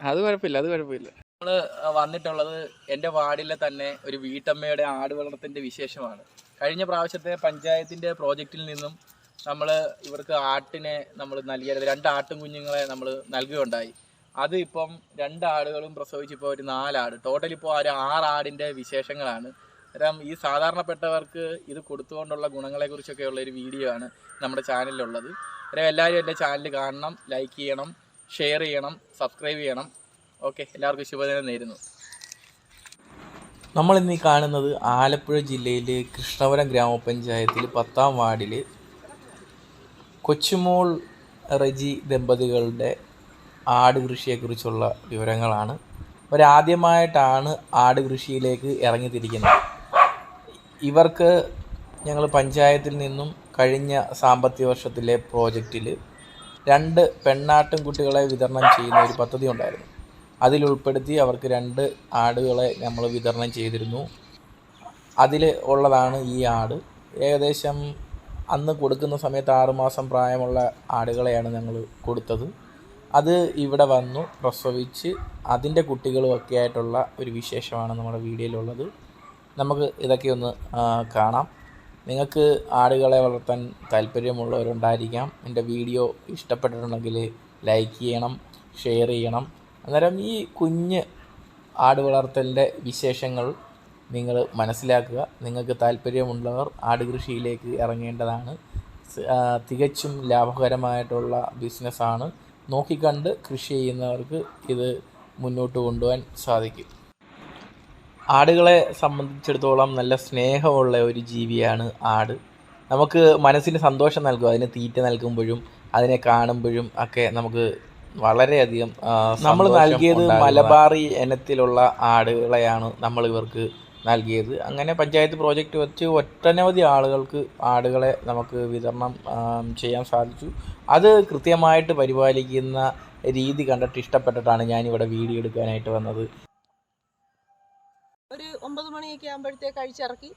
അത് കുഴപ്പമില്ല അത് കുഴപ്പമില്ല. നമ്മൾ വന്നിട്ടുള്ളത് എന്റെ വാർഡിലെ തന്നെ ഒരു വീട്ടമ്മയുടെ ആട് വളർത്തലിന്റെ വിശേഷമാണ്. കഴിഞ്ഞ പ്രാവശ്യത്തെ പഞ്ചായത്തിന്റെ പ്രോജക്റ്റിൽ നിന്നും നമ്മൾ ഇവർക്ക് ആട്ടിനെ നമ്മൾ നൽകിയത് രണ്ട് ആട്ടും കുഞ്ഞുങ്ങളെ നമ്മൾ നൽകുകയുണ്ടായി. അത് ഇപ്പം രണ്ട് ആടുകളും പ്രസവിച്ചിപ്പോൾ ഒരു നാലാട്. ടോട്ടൽ ഇപ്പോൾ ഒരു ആറ് ആടിന്റെ വിശേഷങ്ങളാണ്. കാരണം ഈ സാധാരണപ്പെട്ടവർക്ക് ഇത് കൊടുത്തുകൊണ്ടുള്ള ഗുണങ്ങളെക്കുറിച്ചൊക്കെ ഉള്ള ഒരു വീഡിയോ ആണ് നമ്മുടെ ചാനലിലുള്ളത്. അന്നേരം എല്ലാവരും എന്റെ ചാനൽ കാണണം ലൈക്ക് ചെയ്യണം. ഷെയർ ചെയ്യണം സബ്സ്ക്രൈബ് ചെയ്യണം. ഓക്കെ എല്ലാവർക്കും ശുഭദിനം നേരുന്നു. ഈ കാണുന്നത് ആലപ്പുഴ ജില്ലയിൽ കൃഷ്ണപുരം ഗ്രാമപഞ്ചായത്തിൽ പത്താം വാർഡിൽ കൊച്ചുമോൾ റജി ദമ്പതികളുടെ ആട് കൃഷിയെക്കുറിച്ചുള്ള വിവരങ്ങളാണ്. അവരാദ്യമായിട്ടാണ് ആട് കൃഷിയിലേക്ക് ഇറങ്ങിത്തിരിക്കുന്നത്. ഇവർക്ക് ഞങ്ങൾ പഞ്ചായത്തിൽ നിന്നും കഴിഞ്ഞ സാമ്പത്തിക വർഷത്തിലെ പ്രോജക്റ്റിൽ രണ്ട് പെണ്ണാട്ടും കുട്ടികളെ വിതരണം ചെയ്യുന്ന ഒരു പദ്ധതി ഉണ്ടായിരുന്നു. അതിലുൾപ്പെടുത്തി അവർക്ക് രണ്ട് ആടുകളെ നമ്മൾ വിതരണം ചെയ്തിരുന്നു. അതിൽ ഉള്ളതാണ് ഈ ആട്. ഏകദേശം അന്ന് കൊടുക്കുന്ന സമയത്ത് ആറുമാസം പ്രായമുള്ള ആടുകളെയാണ് ഞങ്ങൾ കൊടുത്തത്. അത് ഇവിടെ വന്നു പ്രസവിച്ച് അതിന്റെ കുട്ടികളും ഒക്കെ ആയിട്ടുള്ള ഒരു വിശേഷമാണ് നമ്മുടെ വീഡിയോയിലുള്ളത്. നമുക്ക് ഇതൊക്കെ ഒന്ന് കാണാം. നിങ്ങൾക്ക് ആടുകളെ വളർത്താൻ താല്പര്യമുള്ളവരുണ്ടായിരിക്കാം. എന്റെ വീഡിയോ ഇഷ്ടപ്പെട്ടിട്ടുണ്ടെങ്കിൽ ലൈക്ക് ചെയ്യണം ഷെയർ ചെയ്യണം. അന്നേരം ഈ കുഞ്ഞ് ആട് വളർത്തലിന്റെ വിശേഷങ്ങൾ നിങ്ങൾ മനസ്സിലാക്കുക. നിങ്ങൾക്ക് താല്പര്യമുള്ളവർ ആട് കൃഷിയിലേക്ക് ഇറങ്ങേണ്ടതാണ്. തികച്ചും ലാഭകരമായിട്ടുള്ള ബിസിനസ്സാണ്. നോക്കിക്കണ്ട് കൃഷി ചെയ്യുന്നവർക്ക് ഇത് മുന്നോട്ട് കൊണ്ടുപോകാൻ സാധിക്കും. ആടുകളെ സംബന്ധിച്ചിടത്തോളം നല്ല സ്നേഹമുള്ള ഒരു ജീവിയാണ് ആട്. നമുക്ക് മനസ്സിന് സന്തോഷം നൽകും അതിന് തീറ്റ നൽകുമ്പോഴും അതിനെ കാണുമ്പോഴും ഒക്കെ നമുക്ക് വളരെയധികം നമ്മൾ നൽകിയത് മലബാറി ഇനത്തിലുള്ള ആടുകളെയാണ് നമ്മൾ ഇവർക്ക് നൽകിയത്. അങ്ങനെ പഞ്ചായത്ത് പ്രോജക്റ്റ് വെച്ച് ഒട്ടനവധി ആളുകൾക്ക് ആടുകളെ നമുക്ക് വിതരണം ചെയ്യാൻ സാധിച്ചു. അത് കൃത്യമായിട്ട് പരിപാലിക്കുന്ന രീതി കണ്ടിട്ട് ഇഷ്ടപ്പെട്ടിട്ടാണ് ഞാനിവിടെ വീഡിയോ എടുക്കാനായിട്ട് വന്നത്. ഒമ്പത് മണിയൊക്കെ ആകുമ്പോഴത്തേക്ക് അഴിച്ചിറക്കി.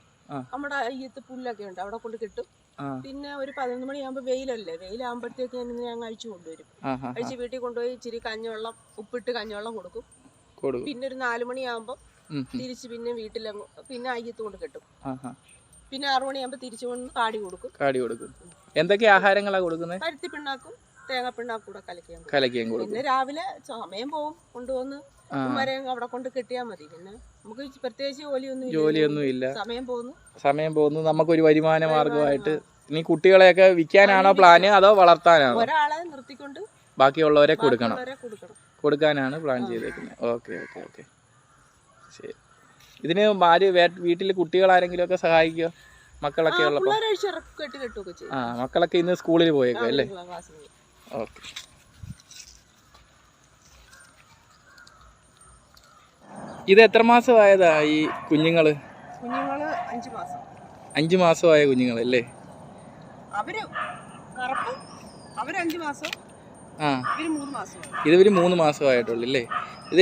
നമ്മുടെ അയ്യത്ത് പുല്ലൊക്കെ ഉണ്ട് അവിടെ കൊണ്ട് കിട്ടും. പിന്നെ ഒരു പതിനൊന്ന് മണിയാകുമ്പോൾ വെയിലല്ലേ? വെയിലാകുമ്പോഴത്തേക്ക് ഞാൻ ഞങ്ങൾ അഴിച്ചു കൊണ്ടുവരും. അഴിച്ച് വീട്ടിൽ കൊണ്ടുപോയി ഇച്ചിരി കഞ്ഞവെള്ളം ഉപ്പിട്ട് കഞ്ഞവെള്ളം കൊടുക്കും. പിന്നെ ഒരു നാലു മണിയാകുമ്പോൾ. തിരിച്ച് പിന്നെ വീട്ടിൽ പിന്നെ അയ്യത്ത് കൊണ്ട് കെട്ടും. പിന്നെ ആറു മണിയാകുമ്പോൾ തിരിച്ചു കൊണ്ട് കാടി കൊടുക്കും. കാടി കൊടുക്കും. എന്തൊക്കെ ആഹാരങ്ങളാണ് കൊടുക്കുന്നത്? പരുത്തി പിണ്ണാക്കും. തേങ്ങ പിണ്ണാക്കും കൂടെ കലക്കിയാൽ കലക്കിയും കൊടുക്കും. പിന്നെ രാവിലെ സമയം പോവും കൊണ്ടുവന്ന് ഉമ്മരെ അവിടെ കൊണ്ട് കെട്ടിയാൽ മതി. പിന്നെ നമുക്ക് പ്രത്യേകിച്ച് ജോലിയൊന്നും. ജോലിയൊന്നും ഇല്ല. സമയം പോകുന്നു. സമയം പോകുന്നു. നമുക്കൊരു വരുമാന മാർഗമായിട്ട് ഇനി കുട്ടികളെയൊക്കെ വിൽക്കാനാണോ പ്ലാന് അതോ വളർത്താനാണോ? ഒരാളെ നിർത്തിക്കൊണ്ട് ബാക്കിയുള്ളവരെ കൊടുക്കണം. കൊടുക്കാനാണ് പ്ലാൻ ചെയ്തേക്കുന്നത്. Okay okay okay. ശരി. ഇതിന് ആര് വേ- വീട്ടിൽ കുട്ടികൾ ആരെങ്കിലും ഒക്കെ സഹായിക്കോ മക്കളൊക്കെ ഉള്ളപ്പോ? ആ മക്കളൊക്കെ ഇന്ന് സ്കൂളിൽ പോയേക്കോ അല്ലേ. ഓക്കെ ഇത് എത്ര മാസമായതാ ഈ കുഞ്ഞുങ്ങൾ? കുഞ്ഞുങ്ങൾ അഞ്ചു മാസം. അഞ്ച് മാസമായ കുഞ്ഞുങ്ങളല്ലേ അവർ കറപ്പ് അവർ അഞ്ച് മാസം. ആ. ഇവർ മൂന്ന് മാസം ഇതൊരു മൂന്ന് മാസമായിട്ടുള്ളൂ അല്ലേ? ഇത്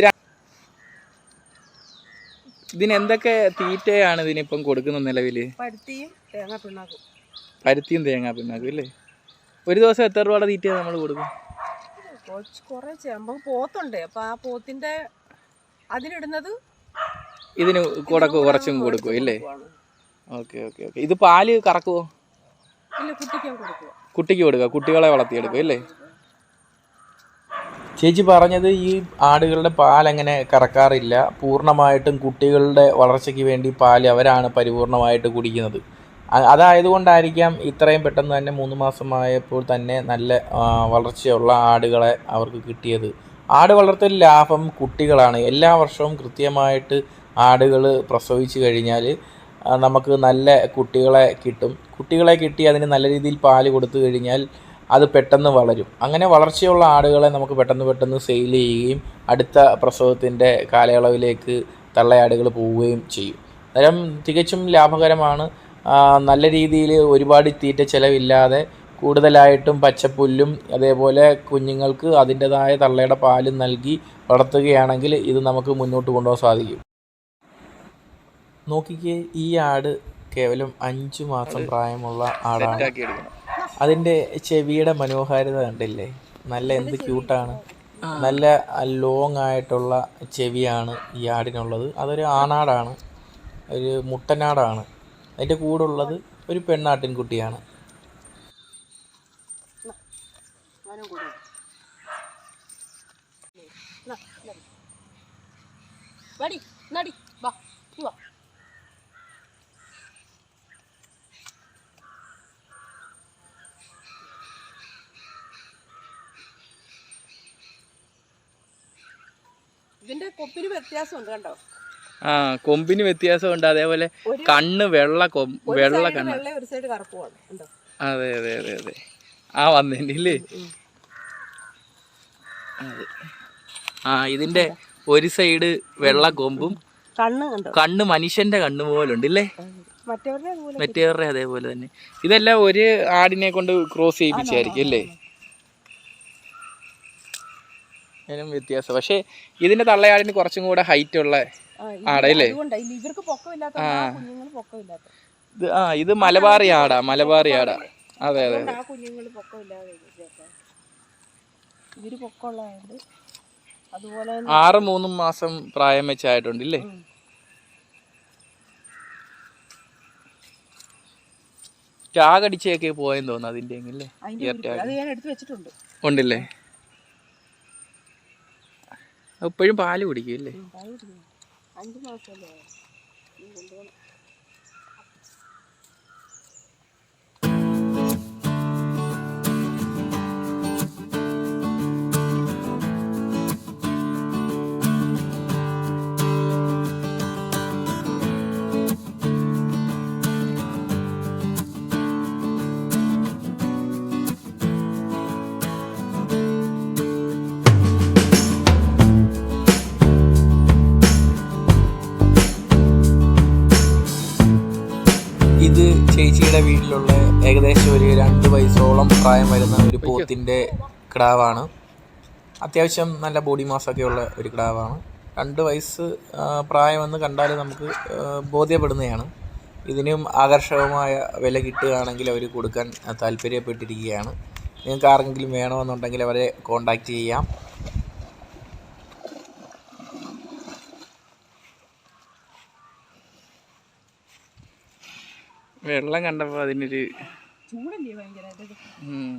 ഇതിന് എന്തൊക്കെ തീറ്റയാണ് ഇതിനിപ്പം കൊടുക്കുന്ന നിലവിൽ പരുത്തിയും തേങ്ങാ പിണ്ണാക്കും. പരുത്തിയും തേങ്ങാ പിണ്ണാക്കും അല്ലേ? ഒരു ദിവസം എത്ര രൂപയുടെ തീറ്റ നമ്മൾ കൊടുക്കും? കുറേ പോത്തുണ്ട്. അപ്പൊ ആ പോത്തിന്റെ അതിനിടുന്നത് ഇതിന് കൂടെ കുറച്ചും കൊടുക്കും ഇല്ലേ? Okay okay okay. ഇത് പാൽ കറക്കുവോ? കുട്ടിക്ക് കൊടുക്കുക. കുട്ടികളെ വളർത്തിയെടുക്കും ഇല്ലേ? ചേച്ചി പറഞ്ഞത് ഈ ആടുകളുടെ പാൽ അങ്ങനെ കറക്കാറില്ല. പൂർണമായിട്ടും കുട്ടികളുടെ വളർച്ചയ്ക്ക് വേണ്ടി പാൽ അവരാണ് പരിപൂർണമായിട്ട് കുടിക്കുന്നത്. അതായതുകൊണ്ടായിരിക്കാം ഇത്രയും പെട്ടെന്ന് തന്നെ മൂന്ന് മാസമായപ്പോൾ തന്നെ നല്ല വളർച്ചയുള്ള ആടുകളെ അവർക്ക് കിട്ടിയത്. ആട് വളർത്തൽ ലാഭം കുട്ടികളാണ്. എല്ലാ വർഷവും കൃത്യമായിട്ട് ആടുകൾ പ്രസവിച്ചു കഴിഞ്ഞാൽ നമുക്ക് നല്ല കുട്ടികളെ കിട്ടും. കുട്ടികളെ കിട്ടി അതിന് നല്ല രീതിയിൽ പാൽ കൊടുത്തു കഴിഞ്ഞാൽ അത് പെട്ടെന്ന് വളരും. അങ്ങനെ വളർച്ചയുള്ള ആടുകളെ നമുക്ക് പെട്ടെന്ന് പെട്ടെന്ന് സെയിൽ ചെയ്യുകയും അടുത്ത പ്രസവത്തിന്റെ കാലയളവിലേക്ക് തള്ളയാടുകൾ പോവുകയും ചെയ്യും. അന്നേരം തികച്ചും ലാഭകരമാണ് നല്ല രീതിയിൽ ഒരുപാട് തീറ്റ ചിലവില്ലാതെ കൂടുതലായിട്ടും പച്ചപ്പുല്ലും അതേപോലെ കുഞ്ഞുങ്ങൾക്ക് അതിന്റെതായ തള്ളയുടെ പാലും നൽകി വളർത്തുകയാണെങ്കിൽ ഇത് നമുക്ക് മുന്നോട്ട് കൊണ്ടുപോകാൻ സാധിക്കും. നോക്കിക്കേ ഈ ആട് കേവലം അഞ്ചു മാസം പ്രായമുള്ള ആടാണ്. അതിന്റെ ചെവിയുടെ മനോഹാരിത കണ്ടില്ലേ? നല്ല എന്ത് ക്യൂട്ടാണ്. നല്ല ലോങ് ആയിട്ടുള്ള ചെവിയാണ് ഈ ആടിനുള്ളത്. അതൊരു ആണാടാണ്. ഒരു മുട്ടനാടാണ്. അതിന്റെ കൂടെ ഉള്ളത് ഒരു പെണ്ണാട്ടിൻകുട്ടിയാണ് വാ ഇതിന്റെ കൊപ്പിന് വ്യത്യാസമുണ്ട് കണ്ടോ? ആ കൊമ്പിന് വ്യത്യാസമുണ്ട് അതേപോലെ കണ്ണ് വെള്ള കൊമ്പ് വെള്ള കണ്ണ്. അതെ അതെ അതെ അതെ. ആ വന്നില്ലേ ആ ഇതിന്റെ ഒരു സൈഡ് വെള്ള കൊമ്പും കണ്ണ് മനുഷ്യന്റെ കണ്ണ് പോലുണ്ട് ഇല്ലേ? മറ്റവരുടെ അതുപോലെ തന്നെ. ഇതെല്ലാം ഒരു ആടിനെ കൊണ്ട് ക്രോസ് ചെയ്യിപ്പിച്ചായിരിക്കും അല്ലേ? വ്യത്യാസം. പക്ഷേ ഇതിന്റെ തള്ളയാടിന് കുറച്ചും കൂടെ ഹൈറ്റ് ഉള്ള ആടല്ലേ? ഇവർക്ക് പൊക്കമില്ലാത്ത കുഞ്ഞുങ്ങൾ പൊക്കമില്ലാത്ത ഇത് ആ ഇത് മലബാറി ആടാ മലബാറി ആടാ. അതെ അതെ ആ കുഞ്ഞുങ്ങൾ പൊക്കമില്ലാതെ. ഇവർ അതുപോലെ ആറ് മൂന്നും മാസം പ്രായം വെച്ചായിട്ടുണ്ട് ഇല്ലേ. ടാഗടിച്ചൊക്കെ പോയെന്ന് തോന്നുന്നു അതിന്റെ അല്ലേ ഉണ്ടല്ലേ? എപ്പോഴും പാൽ കുടിക്കും അല്ലേ. അഞ്ച് മാസമല്ലേ കൊണ്ടുപോകണം. ചേച്ചിയുടെ വീട്ടിലുള്ള ഏകദേശം ഒരു രണ്ട് വയസ്സോളം പ്രായം വരുന്ന ഒരു പോത്തിന്റെ കിടാവാണ്. അത്യാവശ്യം നല്ല ബോഡി മാസൊക്കെ ഉള്ള ഒരു കിടാവാണ്. രണ്ട് വയസ്സ് പ്രായമെന്ന് കണ്ടാൽ നമുക്ക് ബോധ്യപ്പെടുന്നതാണ്. ഇതിനും ആകർഷകമായ വില കിട്ടുകയാണെങ്കിൽ അവർ കൊടുക്കാൻ താല്പര്യപ്പെട്ടിരിക്കുകയാണ്. നിങ്ങൾക്ക് ആർക്കെങ്കിലും വേണമെന്നുണ്ടെങ്കിൽ അവരെ കോണ്ടാക്റ്റ് ചെയ്യാം. വെള്ളം കണ്ടപ്പോ അതിനൊരു ചൂടല്ലേ ഭയങ്കരമായിട്ട് ഇത്. ഉം.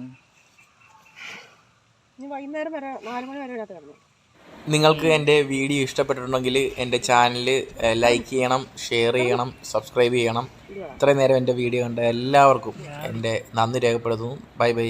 ഇനി വൈകുന്നേരം വരെ നാല് മണി വരെ കിടന്നു. നിങ്ങൾക്ക് എന്റെ വീഡിയോ ഇഷ്ടപ്പെട്ടിട്ടുണ്ടെങ്കിൽ എന്റെ ചാനൽ ലൈക്ക് ചെയ്യണം ഷെയർ ചെയ്യണം സബ്സ്ക്രൈബ് ചെയ്യണം. ഇത്രയും നേരം എന്റെ വീഡിയോ കണ്ട എല്ലാവർക്കും എന്റെ നന്ദി രേഖപ്പെടുത്തുന്നു. Bye bye.